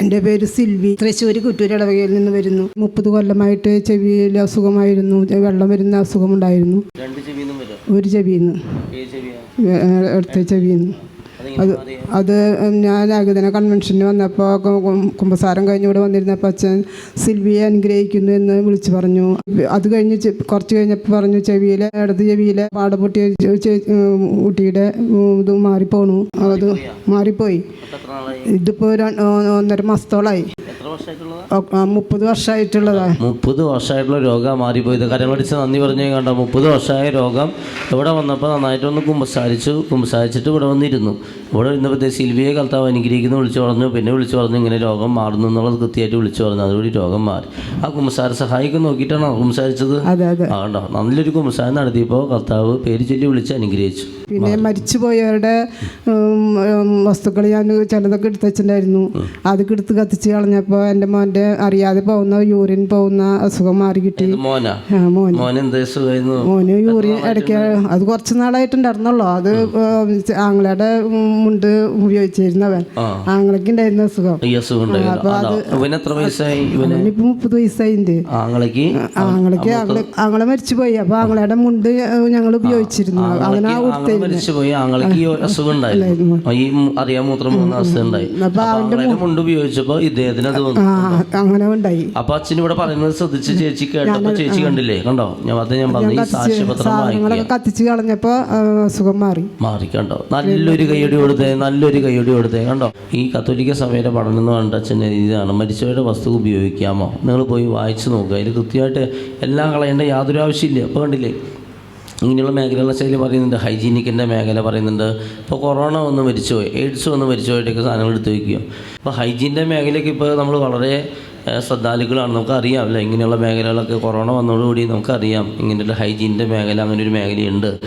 എന്റെ പേര് സിൽവി. തൃശ്ശൂർ കുറ്റൂരിടവകയിൽ നിന്ന് വരുന്നു. മുപ്പത് കൊല്ലമായിട്ട് ചെവിയിൽ അസുഖമായിരുന്നു. വെള്ളം വരുന്ന അസുഖമുണ്ടായിരുന്നു. ഒരു ചെവിയിൽ നിന്ന്. അടുത്ത ചെവിയിൽ നിന്ന്. അത് അത് ഞാൻ ഏകദിന കൺവെൻഷന് വന്നപ്പോൾ കുമ്പസാരം കഴിഞ്ഞ് ഇവിടെ വന്നിരുന്നപ്പോൾ അച്ഛൻ സിൽവിയെ അനുഗ്രഹിക്കുന്നു എന്ന് വിളിച്ചു പറഞ്ഞു. അത് കഴിഞ്ഞ് കുറച്ച് കഴിഞ്ഞപ്പോൾ പറഞ്ഞു ചെവിയിലെ ഇടത് ചെവിയിലെ പാടപൊട്ടിയ ഉം, കുട്ടിയുടെ ഇത് മാറിപ്പോണു. അത് മാറിപ്പോയി. ഇതിപ്പോൾ ഒന്നര മാസത്തോളമായി മുപ്പത് വർഷമായിട്ടുള്ളതാ. മുപ്പത് വർഷമായിട്ടുള്ള രോഗം മാറിപ്പോയത് കരങ്ങളടിച്ച് നന്ദി പറഞ്ഞു കണ്ട? മുപ്പത് വർഷമായ രോഗം ഇവിടെ വന്നപ്പോൾ നന്നായിട്ടൊന്ന് കുമ്പസാരിച്ചു. കുമ്പസാരിച്ചിട്ട് ഇവിടെ വന്നിരുന്നു. ഇവിടെ ഇരുന്നപ്പോൾ സിൽവിയെ കർത്താവ് അനുഗ്രഹിക്കുന്നു വിളിച്ചു പറഞ്ഞു പിന്നെ വിളിച്ചു പറഞ്ഞു ഇങ്ങനെ രോഗം മാറുന്നു എന്നുള്ളത് കൃത്യമായിട്ട് വിളിച്ചു പറഞ്ഞു അതുകൂടി രോഗം മാറി. ആ കുമ്പസാര സഹായിക്കും നോക്കിയിട്ടാണോ കുമ്പസാരിച്ചത്? അതെ അതെ. ആ നല്ലൊരു കുമ്പസാരം നടത്തിയപ്പോൾ കർത്താവ് പേര് ചൊല്ലി വിളിച്ച് അനുഗ്രഹിച്ചു. പിന്നെ മരിച്ചുപോയവരുടെ വസ്തുക്കൾ ഞാൻ ചിലതൊക്കെ എടുത്ത് വെച്ചിട്ടുണ്ടായിരുന്നു അതൊക്കെ എടുത്ത് കത്തിച്ച് കളഞ്ഞപ്പോൾ എന്റെ മോന്റെ അറിയാതെ പോകുന്ന യൂറിൻ പോകുന്ന അസുഖം മാറി കിട്ടി. മോനാ? യൂറിൻ ഇടയ്ക്ക് അത് കുറച്ച് നാളായിട്ടുണ്ടായിരുന്നല്ലോ അത് ഉം, മുണ്ട് ഉപയോഗിച്ചിരുന്നവൻ. ആങ്ങളൊക്കെ ഉണ്ടായിരുന്ന അസുഖം ഈ അസുഖം ഉണ്ടായിരുന്നു ആണോ? ഇവന് എത്ര വയസ്സായി ഇവന്? അവനിപ്പോൾ മുപ്പത് വയസ്സായിണ്ട്. ആങ്ങളയ്ക്ക് ആങ്ങളയ്ക്ക് ആങ്ങളെ മരിച്ചുപോയി. അപ്പോൾ ആങ്ങളയുടെ മുണ്ട് ഞങ്ങൾ ഉപയോഗിച്ചിരുന്നു. മരിച്ചുപോയി. ആങ്ങൾക്ക് ഈ അസുഖം ഉണ്ടായിരുന്നു. ഈ മു- അറിയാൻ മൂത്രം പോകുന്ന അവസ്ഥ ഉണ്ടായി അപ്പൊ അപ്പൊ മുണ്ട് ഉപയോഗിച്ചപ്പോ ഇദ്ദേഹത്തിന് അത് വന്നു. ആ അങ്ങനെ ഉണ്ടായി. അപ്പൊ അച്ഛൻ ഇവിടെ പറയുന്നത് ശ്രദ്ധിച്ച് ചേച്ചി കേട്ടപ്പോ ചേച്ചി കണ്ടില്ലേ? കണ്ടോ? ഞാൻ അത് ഞാൻ പറഞ്ഞു. ഈ സാക്ഷ്യപത്രം വായിക്കുക. കത്തിച്ച് കളഞ്ഞപ്പോൾ അസുഖം മാറി. മാറി കണ്ടോ? നല്ലൊരു കൈയടി കൊടുത്തേ നല്ലൊരു കൈയടി കൊടുത്തേ. കണ്ടോ? ഈ കത്തോലിക്ക സഭയുടെ പഠനം എന്ന് പറഞ്ഞിട്ട് അച്ഛന്റെ രീതിയാണ് മരിച്ചവരുടെ വസ്തു ഉപയോഗിക്കാമോ? നിങ്ങൾ പോയി വായിച്ചു നോക്കുക അതിൽ കൃത്യമായിട്ട് എല്ലാം കളയേണ്ട യാതൊരു ആവശ്യമില്ല. അപ്പോൾ കണ്ടില്ലേ? ഇങ്ങനെയുള്ള മേഖലകളുടെ ശൈലി പറയുന്നുണ്ട്. ഹൈജീനിക്കിന്റെ മേഖല പറയുന്നുണ്ട്. ഇപ്പോൾ കൊറോണ വന്ന് മരിച്ചുപോയി. എയ്ഡ്സ് വന്ന് മരിച്ചുപോയിട്ടൊക്കെ സാധനങ്ങൾ എടുത്ത് വയ്ക്കുക. അപ്പോൾ ഹൈജീന്റെ മേഖലയ്ക്ക് ഇപ്പോൾ നമ്മൾ വളരെ ശ്രദ്ധാലുക്കളാണ്. നമുക്കറിയാം. അല്ലേ? ഇങ്ങനെയുള്ള മേഖലകളൊക്കെ കൊറോണ വന്നതോടുകൂടി നമുക്കറിയാം ഇങ്ങനെയുള്ള ഹൈജീന്റെ മേഖല അങ്ങനെ ഒരു മേഖലയുണ്ട്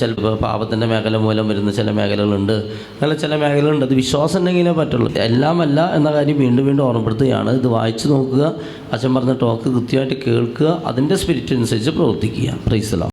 ചിലപ്പോൾ പാപത്തിന്റെ മേഖല മൂലം വരുന്ന ചില മേഖലകളുണ്ട്. അങ്ങനെ ചില മേഖലകളുണ്ട്. അത് വിശ്വാസം ഉണ്ടെങ്കിലേ പറ്റുള്ളൂ. എല്ലാമല്ല എന്ന കാര്യം വീണ്ടും വീണ്ടും ഓർമ്മപ്പെടുത്തുകയാണ്. ഇത് വായിച്ചു നോക്കുക. അച്ഛൻ പറഞ്ഞ ടോക്ക് കൃത്യമായിട്ട് കേൾക്കുക. അതിന്റെ സ്പിരിറ്റ് അനുസരിച്ച് പ്രവർത്തിക്കുക. പ്രൈസലാം